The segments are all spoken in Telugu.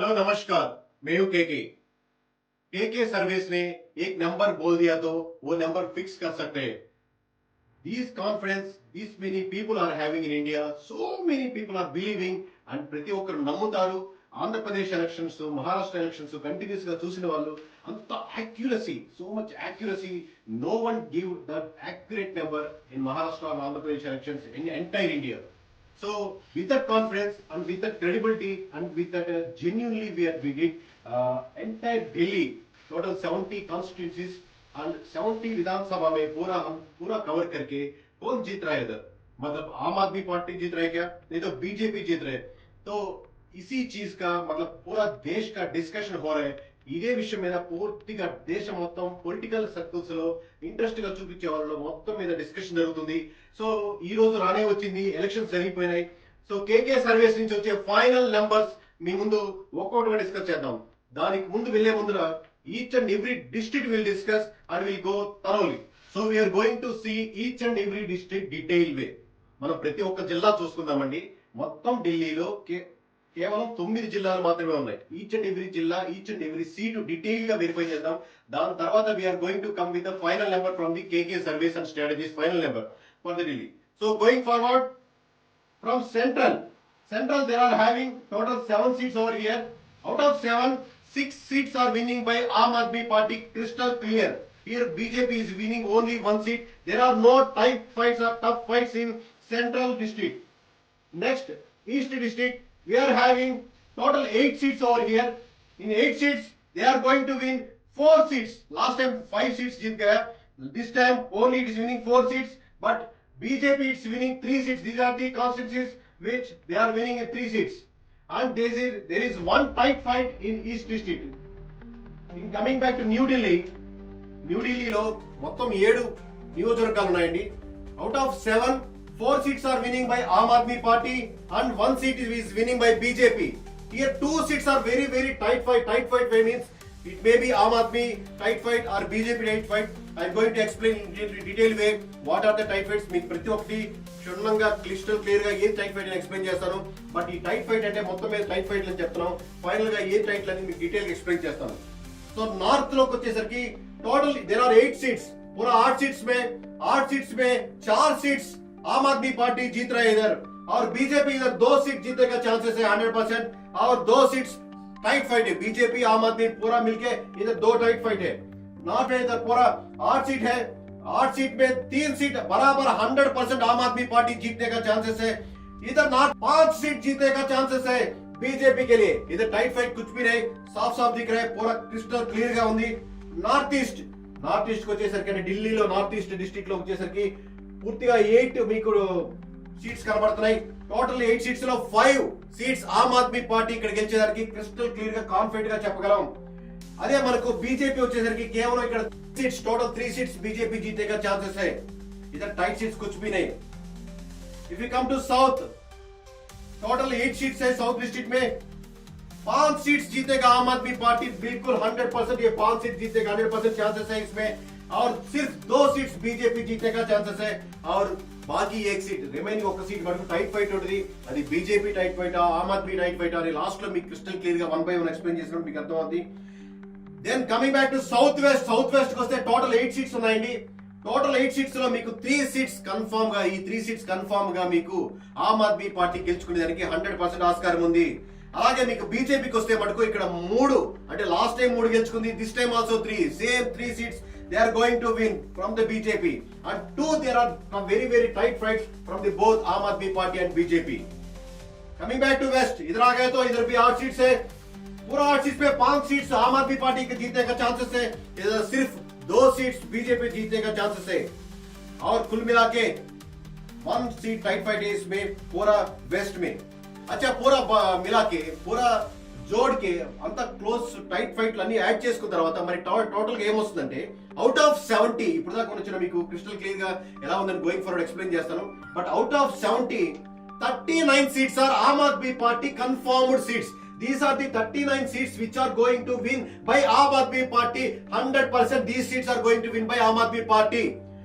हेलो नमस्कार मैं हूं केके केके सर्विस ने एक नंबर बोल दिया तो वो नंबर फिक्स कर सकते हैं these conference these many people are having in india so many people are believing and ప్రతి ఒక్కరు నమ్ముతారు Andhra Pradesh elections Maharashtra elections continuous గా చూసిన వాళ్ళు అంత accuracy so much accuracy no one give that accurate number in Maharashtra Andhra Pradesh elections in entire India So with that confidence and with that credibility and with that uh, genuinely we are bringing uh, entire Delhi, total 70 constituencies and 70 Vidhan Sabha में पूरा हम पूरा कवर करके कौन जीत रहा है इधर मतलब आम आदमी पार्टी जीत रहे क्या नहीं तो बीजेपी जीत रहे तो इसी चीज़ का मतलब पूरा देश का डिस्कशन हो रहा है ఇదే విషయం మీద పూర్తిగా దేశం మొత్తం పొలిటికల్ సర్కిల్స్లో ఇంట్రెస్ట్గా చూపించే వాళ్ళు మొత్తం మీద డిస్కషన్ జరుగుతుంది. సో ఈ రోజు రానే వచ్చింది ఎలక్షన్స్ జరిగిపోయినాయి. సో కేకే సర్వీస్ నుంచి వచ్చే ఫైనల్ నెంబర్స్ మీ ముందు ఒక్కొక్కటిగా డిస్కస్ చేద్దాం. దానికి ముందు వెళ్ళే ముందర each and every district will discuss and will go thoroughly so we are going to see each and every district detail way మనం ప్రతి ఒక్క జిల్లా చూసుకుందామండి. మొత్తం ఢిల్లీలో కే- కేవలం తొమ్మిది జిల్లాలు మాత్రమే ఉన్నాయి ఈచ్ అండ్ ఎవ్రీ జిల్లా each and every seat detail గా వెరిఫై చేద్దాం దాని తర్వాత we're going to come with the final number from the KK service and strategies final number for the Delhi so going forward from central. Central they are having total seven seats over here. Out of seven, six seats are winning by Aam Aadmi Party, crystal clear. Here BJP is winning only one seat. There are no tight fights or tough fights in central district. Next, east district, we are having total 8 seats over here. In 8 seats, they are going to win 4 seats. Last time 5 seats jitka This time only it is winning 4 seats. But BJP is winning 3 seats. These are the constituencies which they are winning in 3 seats. And there is, there is one tight fight in East District. In coming back to New Delhi, New న్యూఢిల్లీలో మొత్తం ఏడు నియోజకవర్గాలు ఉన్నాయండి out of 7 four seats are winning by Aam Aadmi Party and one seat is winning by BJP here two seats are very very tight fight tight fight why means it may be Aam Aadmi tight fight or BJP tight fight I going to explain in detail way what are the tight fights మీకు ప్రతి ఒక్కటి క్షుణ్ణంగా క్లిస్టల్ క్లియర్ గా ఏం టైట్ ఫైట్ అని ఎక్స్ప్లెయిన్ చేస్తాను బట్ ఈ టైట్ ఫైట్ అంటే మొత్తం మీద టైట్ ఫైట్ అని చెప్తున్నాం ఫైనల్ గా ఏ టైట్ అని మీకు డీటెయిల్ గా ఎక్స్ప్లెయిన్ చేస్తాను तो नॉर्थ लोग వచ్చేసరికి total there are eight seats पूरा आठ सीट्स में आठ सीट्स में चार सीट्स आम आदमी पार्टी जीत रहे हैं इधर और बीजेपी इधर दो सीट जीतने का चांसेस है हंड्रेड परसेंट और दो सीट्स टाइट फाइट है बीजेपी आम आदमी पूरा मिलके इधर दो टाइट फाइट है नॉर्थ में इधर पूरा आठ सीट है आठ सीट में तीन सीट बराबर हंड्रेड परसेंट आम आदमी पार्टी जीतने का चांसेस है इधर नॉर्थ पांच सीट जीतने का चांसेस है बीजेपी के लिए इधर टाइट फाइट कुछ भी नहीं साफ साफ दिख रहा है पूरा क्रिस्टल क्लियर గా ఉంది నార్త్ ఈస్ట్ నార్త్ ఈస్ట్ కి వచ్చేసరికి అంటే ఢిల్లీలో నార్త్ ఈస్ట్ డిస్ట్రిక్ట్ లో వచ్చేసరికి పూర్తిగా ఎయిట్ మీకు సీట్స్ కనబడుతున్నాయి టోటల్ ఎయిట్ సీట్స్ లో five seats Aam Aadmi Party ఇక్కడ గెలిచేదానికి క్రిస్టల్ క్లియర్ గా కాన్ఫిడెంట్ గా చెప్పగలం అదే మనకు బీజేపీ వచ్చేసరికి కేవలం ఇక్కడ seats total three seats BJP जीतेगा चांसेस है इधर टाइट सीट्स कुछ भी नहीं if you come to south total eight seats है साउथ डिस्ट्रिक्ट में पांच सीट्स जीतेगा आम आदमी पार्टी बिल्कुल हंड्रेड परसेंट ये पांच सीट जीतेगा हंड्रेड परसेंट चांसेस है इसमें और सिर्फ दो सीट्स बीजेपी जीतने का चांसेस है और బాకీ ఏక్ సీట్ రిమైనింగ్ ఒక సీట్ వరకు టైట్ ఫైట్ ఉంటుంది అది BJP tight fight Aam Aadmi tight fight అని లాస్ట్ లో మీకు క్రిస్టల్ క్లియర్ గా వన్ బై వన్ ఎక్స్ప్లెయిన్ చేసినప్పుడు మీకు అర్థమవుతుంది then coming back to south west south west వస్తే టోటల్ ఎయిట్ సీట్స్ ఉన్నాయండి టోటల్ ఎయిట్ సీట్స్ లో మీకు త్రీ సీట్స్ కన్ఫర్మ్ గా ఈ త్రీ సీట్స్ కన్ఫర్మ్ గా మీకు ఆమ్ ఆద్మీ పార్టీ గెలుచుకునేదానికి హండ్రెడ్ పర్సెంట్ ఆస్కారం ఉంది అలాగే మీకు బీజేపీకి వస్తే మటుకు ఇక్కడ మూడు అంటే లాస్ట్ టైం మూడు గెలుచుకుంది this time also three same three seats they are going to win from the BJP. And two, there are some very, very tight fights from the both Aam Aadmi Party and BJP. Coming back to West, इधर आ गए तो इधर भी आठ सीट से पूरा आठ सीट पे पाँच सीट आम आदमी पार्टी के जीतने का चांसेस है इधर सिर्फ़ दो सीट बीजेपी जीतने का चांसेस है और कुल मिला के वन सीट टाइट फाइट है इसमें पूरा वेस्ट में अच्छा पूरा मिला के पूरा జోడ్కి అంత క్లోజ్ టైట్ ఫైట్ అన్ని యాడ్ చేసుకున్న తర్వాత మరి టోటల్గా ఏమొస్తుందంటే అవుట్ ఆఫ్ సెవెంటీ ఇప్పుడు దాకా వచ్చిన మీకు క్రిస్టల్ క్లియర్గా ఎలా ఉందని గోయింగ్ ఫార్వర్డ్ ఎక్స్ప్లెయిన్ చేస్తాను. But out of seventy thirty nine seats are Aam Aadmi party confirmed seats these are the thirty nine seats which are going to win by Aam Aadmi party hundred percent these seats are going to win by Aam Aadmi party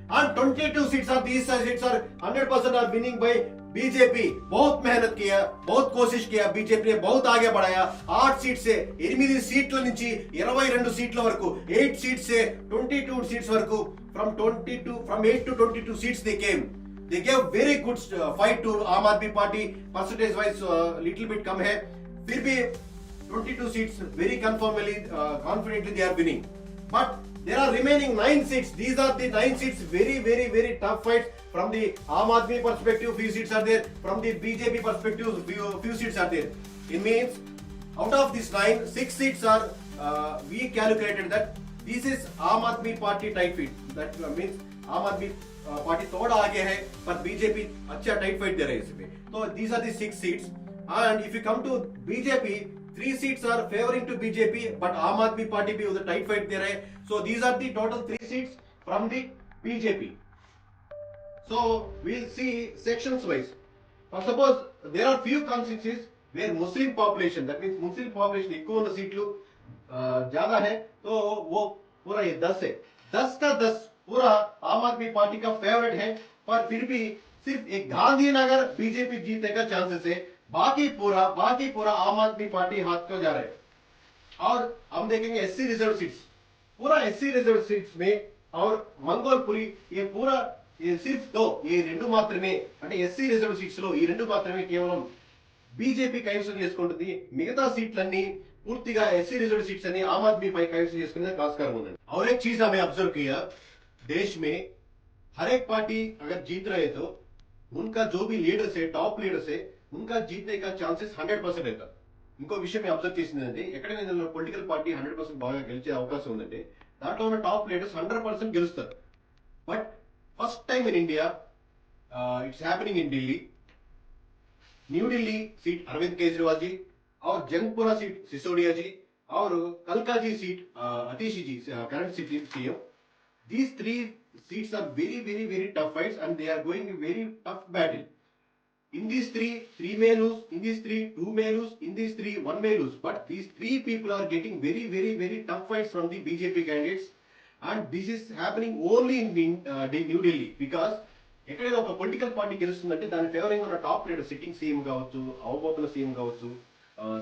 and 22 seats are these seats are 100% are winning by BJP बहुत मेहनत किया बहुत कोशिश किया बीजेपी ने बहुत आगे बढ़ाया आठ सीट से ఎనిమిది సీట్ల నుంచి ఇరవై రెండు సీట్ల వరకు ఎయిట్ సీట్స్ సే ట్వంటీ టూ సీట్స్ వరకు from twenty two from eight to twenty two seats they came they gave very good fight to Aam Aadmi Party percentage wise little bit कम है फिर भी 22 seats very confirmly uh, confidently they are winning but there are remaining nine seats these are the nine seats very very very tough fights from the Aam Aadmi perspective few seats are there from the BJP perspective few, few seats are there it means out of these nine six seats are uh, we calculated that this is Aam Aadmi party tight fit that uh, means Aam Aadmi uh, party थोड़ा आगे है पर बीजेपी अच्छा टाइट फाइट दे रहे हैं इसमें तो these are the six seats and if you come to BJP three seats are favoring to BJP but Aam Aadmi party भी उधर tight fight दे रहे हैं so these are the total three seats from the BJP so we'll see sections wise for suppose there are few constituencies where Muslim population that means Muslim population ఎక్కువ ఉన్న సీట్లు ఆ, ज्यादा है तो वो पूरा ये दस है दस का दस पूरा आम आदमी पार्टी का फेवरेट है पर फिर भी सिर्फ एक गांधीनगर बीजेपी जीतने का चांसेस है बाकी पूरा बाकी पूरा आम आदमी पार्टी हाथ को जा रहे हैं और हम देखेंगे एससी रिजर्व सीट्स पूरा एस रिज़र्व सीट में और मंगोलपुरी, ये पूरा, ये सिर्फ़ दो, ये రెండు మాత్రమే అంటే ఎస్సీ రిజర్వ్ केवल बीजेपी ఈ రెండు మాత్రమే కేవలం బీజేపీ కైవసం చేసుకుంటుంది మిగతా సీట్లన్నీ పూర్తిగా ఎస్సీ रिज़र्व सीट्स అని आम आदमी పై కైవసం చేసుకునే ఆస్కారం ఉందండి और एक चीज़ हमें अब्जर्व किया, देश में हर एक पार्टी अगर जीत रहे तो उनका जो भी लीडर्स है टॉप लीडर्स है, उनका जीतने का चांसेस हंड्रेड परसेंट रहता। ఇంకో విషయం మేము అబ్జర్వ్ చేసిందంటే ఎక్కడైనా పొలిటికల్ పార్టీ హండ్రెడ్ పర్సెంట్ బాగా గెలిచే అవకాశం ఉందంటే దాంట్లో ఉన్న టాప్ లీడర్స్ హండ్రెడ్ పర్సెంట్ గెలుస్తారు but first time in India it's happening in Delhi New Delhi seat Arvind Kejriwal ji और जंगपुरा सीट सिसोदिया जी और कलका ji seat uh, Atishi ji current city CM these three seats are very very very tough fights and they are going a very tough battle In these three three may lose in these three two may lose in these three one may lose but these three people are getting very very very tough fights from the bjp candidates and this is happening only in, uh, new delhi because ఎక్కడైనా ఒక పొలిటికల్ పార్టీ గెలుస్తుందంటే దాని ఫేవరింగ్ ఉన్న టాప్ లీడర్ సిట్టింగ్ సీఎం కావచ్చు అవబోతుల సీఎం కావచ్చు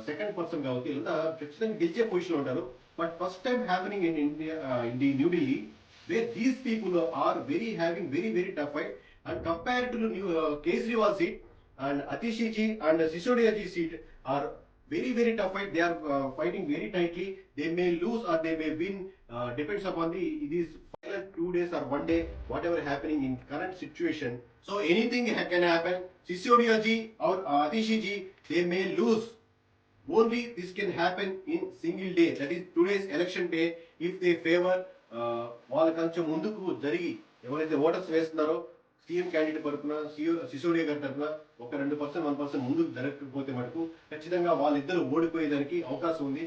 సెకండ్ పర్సన్ కావచ్చు ఇలా ఖచ్చితంగా గెలిచే పొజిషన్ ఉంటారు but first time happening in India in the New Delhi where these people are very having very very tough fight and compare to to the new and Atishi ji and Sisodia ji seat are very very tough fight. They are uh, fighting very tightly. They may lose or they may win. Uh, depends upon the these final two days or one day whatever happening in current situation. So anything ha- can happen. Sisodia ji or uh, Atishi ji they may lose. Only this can happen in single day. That is today's election day. If they favor వాళ్ళ కొంచెం ముందుకు జరిగి ఎవరైతే ఓటర్స్ వేస్తున్నారో సీఎం క్యాండిడేట్ తరపున సిసోడియా గారి తరపున ఒక రెండు పర్సెంట్ వన్ పర్సెంట్ ముందుకు జరగకపోతే మటుకు ఖచ్చితంగా వాళ్ళిద్దరు ఓడిపోయేదానికి అవకాశం ఉంది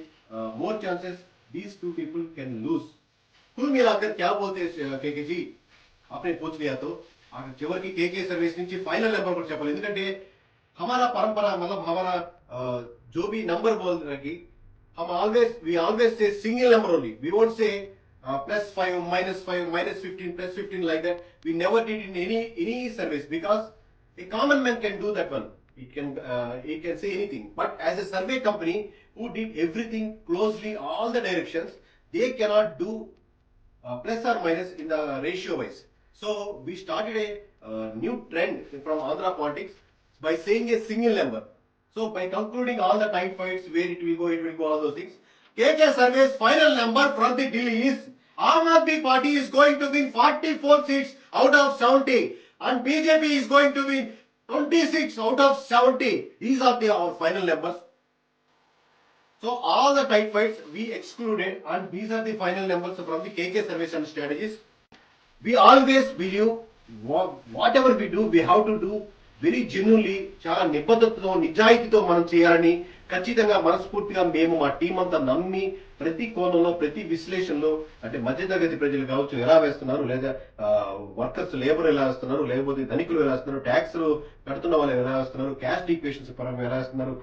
more chances these two people can lose कुल मिलाकर क्या बोलते हैं केके जी आपने पूछ लिया तो आखिर చివరికి కేకే సర్వీస్ నుంచి ఫైనల్ నెంబర్ కూడా చెప్పాలి ఎందుకంటే हमारा परंपरा मतलब हमारा अ, जो भी नंबर बोल रहे कि हम always we always say single number Uh, plus 5, minus 5, minus 15, plus 15 like that. We never did in any, any service because a common man can do that one. He can, uh, can say anything. But as a survey company who did everything closely, all the directions, they cannot do uh, plus or minus in the ratio wise. So we started a uh, new trend from Andhra politics by saying a single number. So by concluding all the time points, where it will go, it will go, all those things, KK Survey's final number from the Delhi is Aam Aadmi Party is going to win 44 seats out of 70 and BJP is going to win 26 out of 70. These are the our final numbers. So all the tight fights we excluded and these are the final numbers from the KK surveys and strategies. We always believe whatever we do, we have to do very genuinely చాలా నిబద్ధతతో నిజాయితీతో మనం చేయాలని ఖచ్చితంగా మనస్ఫూర్తిగా మేము మా టీం అంతా నమ్మి ప్రతి కోణంలో ప్రతి విశ్లేషణలో అంటే మధ్యతరగతి ప్రజలు కావచ్చు ఎలా వేస్తున్నారు లేదా వర్కర్స్ లేబర్ ఎలా వేస్తున్నారు లేకపోతే ధనికులు ఎలా వేస్తున్నారు ట్యాక్స్ కడుతున్న వాళ్ళు ఎలా వేస్తున్నారు క్యాస్ట్ ఈక్వేషన్స్ పరంగా ఎలా వేస్తున్నారు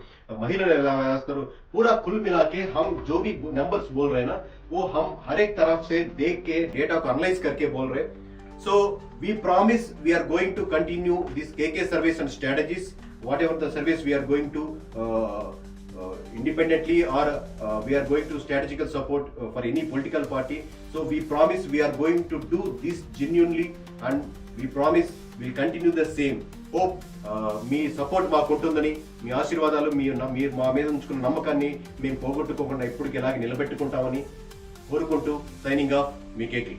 మహిళలు ఎలా వేస్తున్నారు पूरा कुल मिला के हम जो भी नंबर्स बोल रहे हैं ना वो हम हर एक तरफ से देख के डेटा को एनालाइज करके बोल रहे हैं So we promise we are going to continue this KK service and strategies, whatever the service we are going to uh, uh, independently or uh, we are going to strategical support uh, for any political party. So we promise we are going to do this genuinely and we promise we'll continue the same. Hope me support మాకు ఉంటుందని మీ ఆశీర్వాదాలు మీ మీరు మా మీద ఉంచుకున్న నమ్మకాన్ని మేము పోగొట్టుకోకుండా ఇప్పటికి ఇలాగే నిలబెట్టుకుంటామని కోరుకుంటూ సైనింగ్ ఆఫ్ మీ కేకి